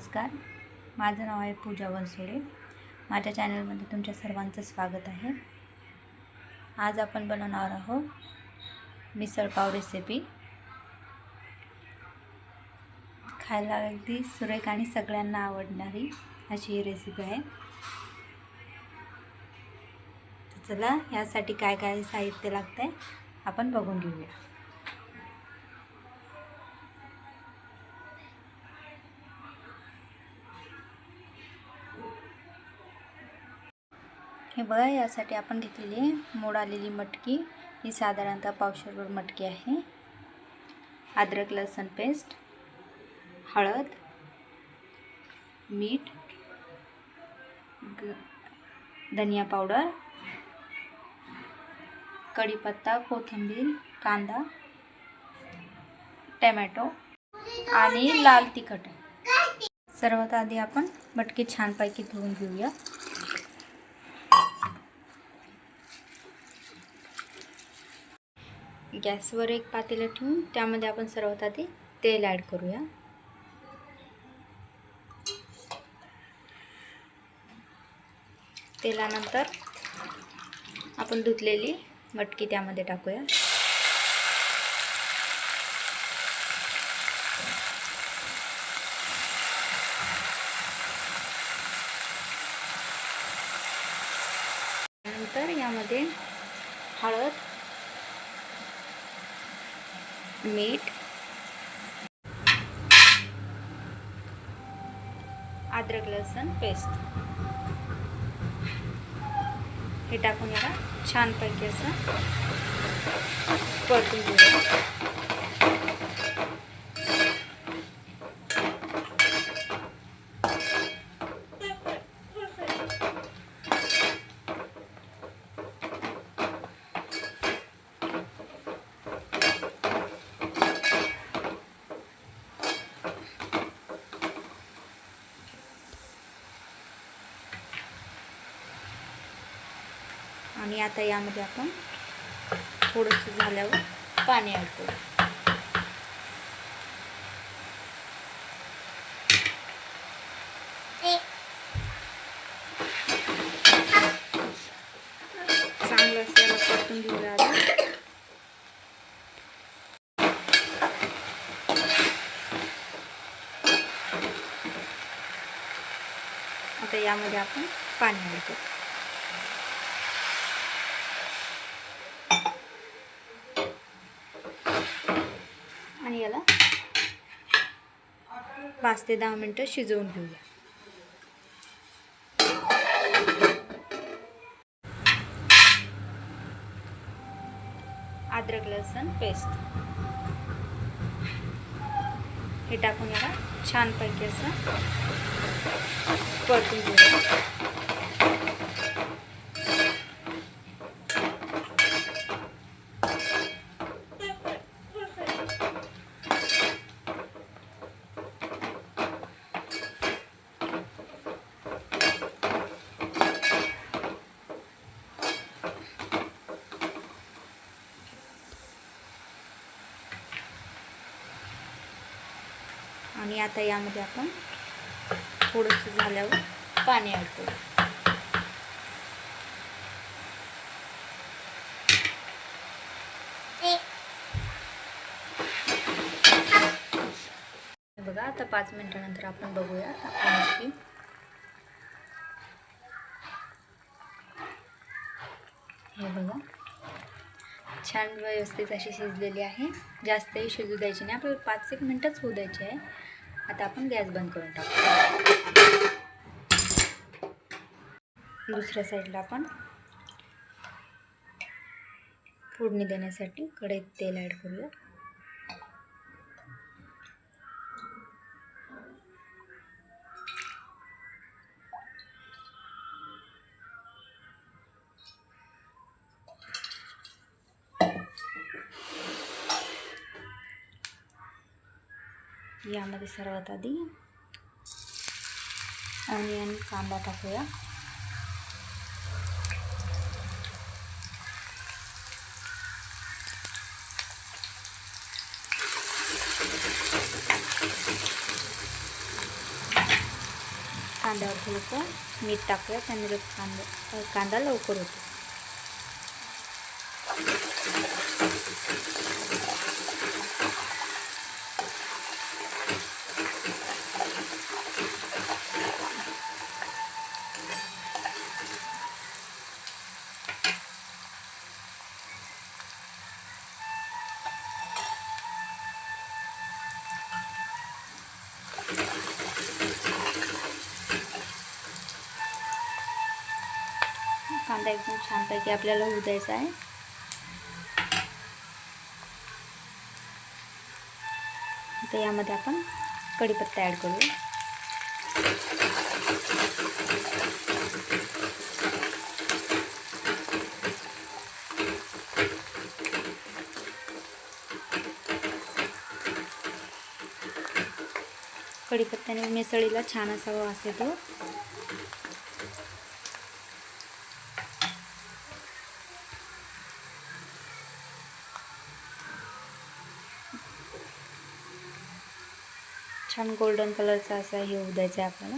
नमस्कार. माझं नाव आहे पूजा वनसोडे. माझ्या चॅनलमध्ये तुमच्या सर्वांचं स्वागत आहे. आज आपण बनवणार आहोत मिसळपाव रेसिपी खायला अगदी सुरेख आणि सगळ्यांना आवडणारी अशी ही रेसिपी आहे. चला यासाठी काय काय साहित्य लागतं आहे आपण बघून घेऊया. हे बघा, यासाठी आपण घेतलेली आहे मोड आलेली मटकी. ही साधारणतः पावशेरभर मटकी आहे. अद्रक, लसण पेस्ट, हळद, मीठ धनिया पावडर, कढीपत्ता, कोथिंबीर, कांदा, टमॅटो आणि लाल तिखट. सर्वात आधी आपण मटकी छानपैकी धुवून घेऊया गॅसवर एक पातेलं ठेवून त्यामध्ये आपण सर्वात आधी तेल ॲड करूया. तेलानंतर आपण धुतलेली मटकी त्यामध्ये टाकूया. मीठ. अद्रक लसूण पेस्ट. हे टाकून याला छानपैकी असं परतून घेऊया. आणि आता यामध्ये आपण थोडंसं झाल्यावर पाणी ॲड करू. चांगलं असं परतून घेऊया आता. आता यामध्ये आपण पाणी ॲड करू आणि याला पाच ते दहा मिनटं शिजवून घेऊया. अद्रक लसण पेस्ट. हे टाकून याला छानपैकी असं परतून घेऊया. आणि आता यामध्ये आपण थोडंसं झाल्यावर पाणी ॲड करू. हे बघा आता पाच मिनिटानंतर आपण बघूया आपली हे बघा. छान व्यवस्थित अशी शिजलेली आहे. जास्तही शिजू द्यायची नाही. आपल्याला पाच एक मिनटंच होऊ द्यायची आहे. आता आपण गॅस बंद करून टाकू. दुसऱ्या साईडला आपण फोडणी देण्यासाठी कढईत तेल ॲड करूया. यामध्ये सर्वात आधी ऑनियन कांदा टाकूया कांद्यावर थोडंसं मीठ टाकूया त्यामुळे कांदा कांदा लवकर होतो कांदा एकदम छानपैकी आपल्याला होऊ द्यायचा आहे. आता यामध्ये आपण कढीपत्ता ॲड करूया. कढीपत्त्याने मिसळीला छान असा वास येतो. छान गोल्डन कलरचा असा हे होऊ द्यायचा आहे आपल्याला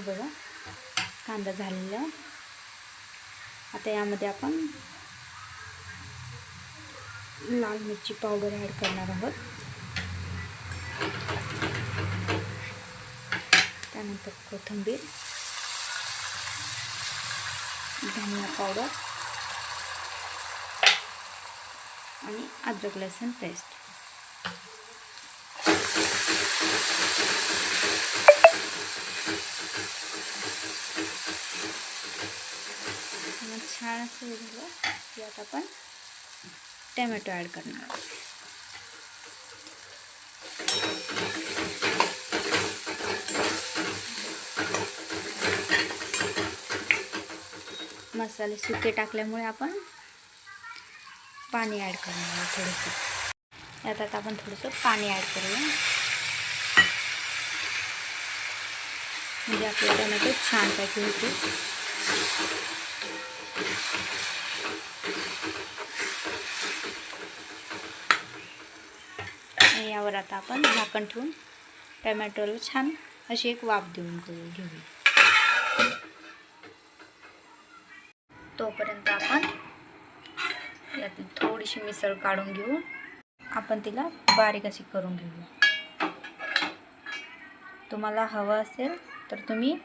हे बघा कांदा झालेला. आता यामध्ये आपण लाल मिरची पावडर ॲड करणार आहोत. त्यानंतर कोथिंबीर धनिया पावडर आणि अद्रक लसूण पेस्ट मग छान असं हे झालं. की आता आपण टॅमॅटो ॲड करणार आहोत. मसाले सुके टाकल्यामुळे आपण पाणी ॲड करणार आहोत थोडंसं. यात आता आपण थोडंसं पाणी ॲड करूया. म्हणजे आपले टोमॅटो छानपैकी होते आणि यावर आता आपण झाकण ठेवून टमॅटोला छान अशी एक वाफ देऊन घेऊ घेऊया. तोपर्यंत आपण यातली थोडीशी मिसळ काढून घेऊ. आपण तिला बारीक अशी करून घेऊया. तुम्हाला हवं असेल तर तुम्ही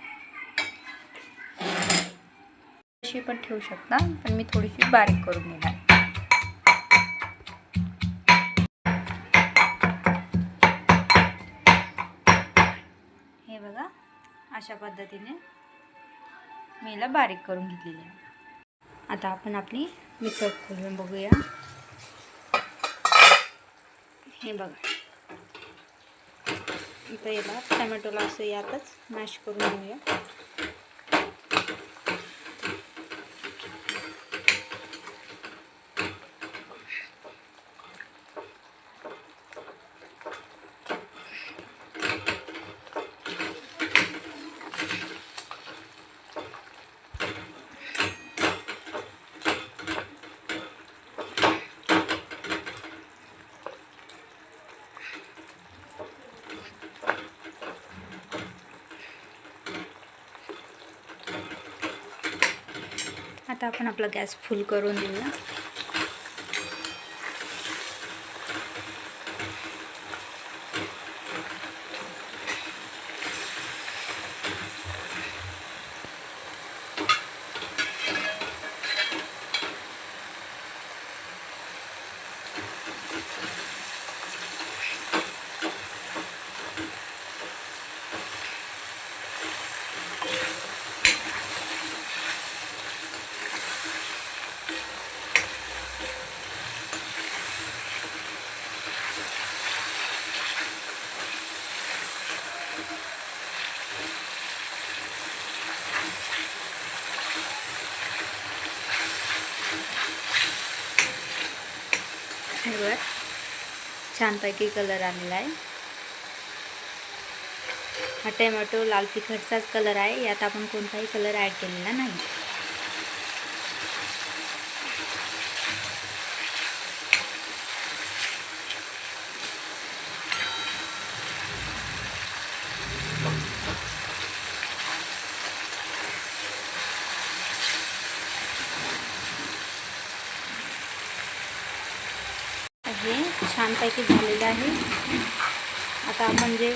अशी पण ठेवू शकता पण मी थोडीशी बारीक करून घेणार हे बघा अशा पद्धतीने मी याला बारीक करून घेतलेली आहे. आता आपण आपली मिसळ खोलून बघूया. हे बघा. आता याला टमॅटोला असं यातच मॅश करून घेऊया. आता आपण आपला गॅस फुल करून देऊया कलर छानपैकी कलर आलेला आहे हा टॅमॅटो लाल तिखटचाच कलर आहे. यात आपण कोणताही कलर ॲड केलेला नाही. आता आपण जे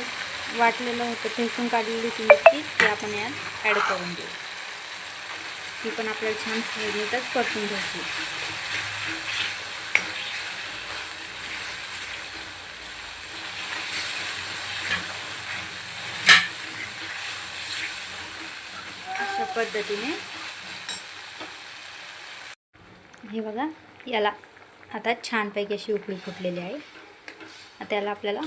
वाटलेलं होतं ठेचून काढलेली ती मिरची ती आपण यात ॲड करून देऊ. ती पण आपल्याला छान फोडणीतच परतून घ्यायची. अशा पद्धतीने. हे बघा याला आता छानपैकी अशी उकळी फुटलेली आहे. त्याला आपल्याला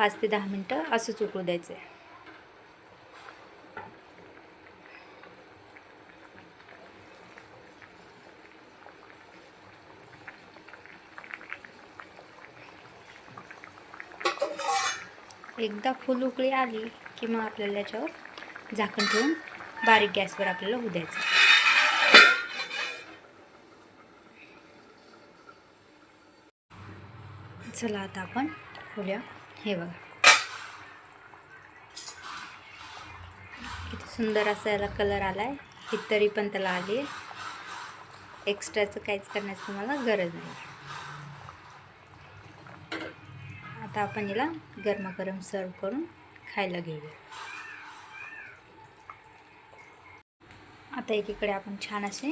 पाच ते दहा मिनटं असंच उकळू द्यायचं आहे एकदा फुल उकळी आली की मग आपल्याला याच्यावर झाकण ठेवून बारीक गॅसवर आपल्याला होऊ द्यायचं. चला आता आपण खोल्या हे बघा. किती सुंदर असा याला कलर आला आहे तरी पण त्याला आली आहे एक्स्ट्राचं काहीच करण्याची तुम्हाला गरज नाही. आता आपण याला गरमागरम सर्व करून खायला घेऊया. आता एकीकडे आपण छान असे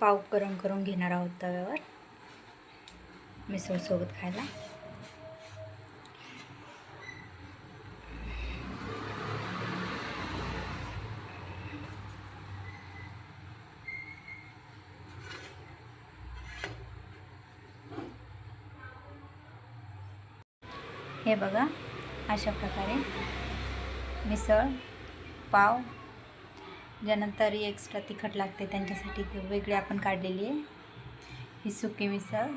पाव गरम करून घेणार आहोत तव्यावर. मिसळसोबत खायला. हे बघा अशा प्रकारे मिसळ पाव ज्यानंतर एक्स्ट्रा तिखट लागते त्यांच्यासाठी वेगळी आपण काढलेली आहे. ही सुकी मिसळ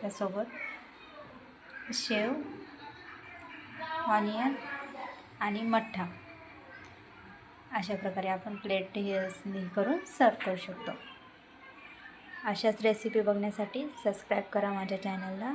त्यासोबत शेव ऑनियन आणि मठ्ठा. अशा प्रकारे आपण प्लेट हे करून सर्व करू शकतो. अशाच रेसिपी बघण्यासाठी सबस्क्राईब करा माझ्या चॅनलला